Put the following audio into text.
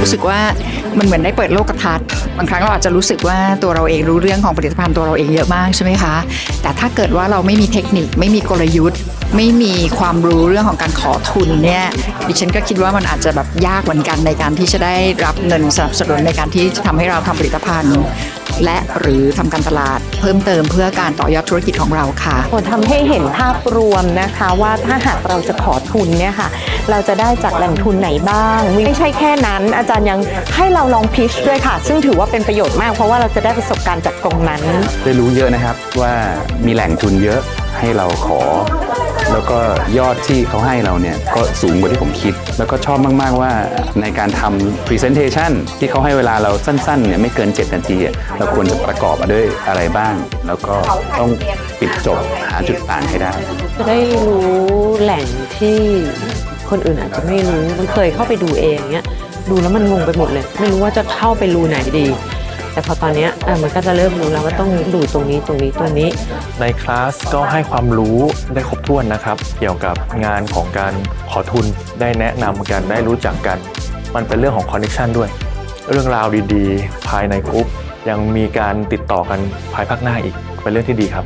รู้สึกว่ามันเหมือนได้เปิดโลกทัศน์บางครั้งเราอาจจะรู้สึกว่าตัวเราเองรู้เรื่องของผลิตภัณฑ์ตัวเราเองเยอะมากใช่ไหมคะ แต่ถ้าเกิดว่าเราไม่มีเทคนิคไม่มีกลยุทธ์ ไม่มีความรู้เรื่องของการขอทุนเนี่ยดิฉันก็คิดว่ามันอาจจะแบบยากเหมือนกันในการที่จะได้รับเงินสนับสนุนในการที่จะทำให้เราทำผลิตภัณฑ์และหรือทำการตลาดเพิ่มเติมเพื่อการต่อยอดธุรกิจของเราค่ะทำให้เห็นภาพรวมนะคะว่าถ้าหากเราจะขอทุนเนี่ยค่ะ เราจะได้จากแหล่งทุนไหนบ้าง ไม่ใช่แค่นั้น อาจารย์ยังให้เราลองพิชด้วยค่ะ ซึ่งถือว่าเป็นประโยชน์มาก เพราะว่าเราจะได้ประสบการณ์จากตรงนั้น ได้รู้เยอะนะครับว่ามีแหล่งทุนเยอะให้เราขอ แล้วก็ยอดที่เขาให้เราเนี่ยก็สูงกว่าที่ผมคิด แล้วก็ชอบมาก ๆ ว่าในการทำ Presentation ที่เขาให้เวลาเราสั้น ๆ เนี่ยไม่เกิน 7 นาทีอะเราควรจะประกอบมาด้วยอะไรบ้าง แล้วก็ต้องปิดจบหาจุดต่างให้ได้ จะได้รู้แหล่งที่ คนอื่นอาจจะไม่รู้มันเคยเข้าไปดูเองเนี้ยดูแล้วมันงงไปหมดเลย ไม่รู้ว่าจะเข้าไปรูไหนดี แต่พอตอนเนี้ยอะมันก็จะเริ่มรู้แล้วว่าต้องดูตรงนี้ตรงนี้ตรงนี้ ในคลาสก็ให้ความรู้ได้ครบถ้วนนะครับ เกี่ยวกับงานของการขอทุนได้แนะนำกันได้รู้จักกัน มันเป็นเรื่องของคอนเน t ชันด้วย เรื่องราวดีๆ ภายในกรุ๊ปยังมีการติดต่อกันภายภาคหน้าอีกเป็นเรื่องที่ดีครับ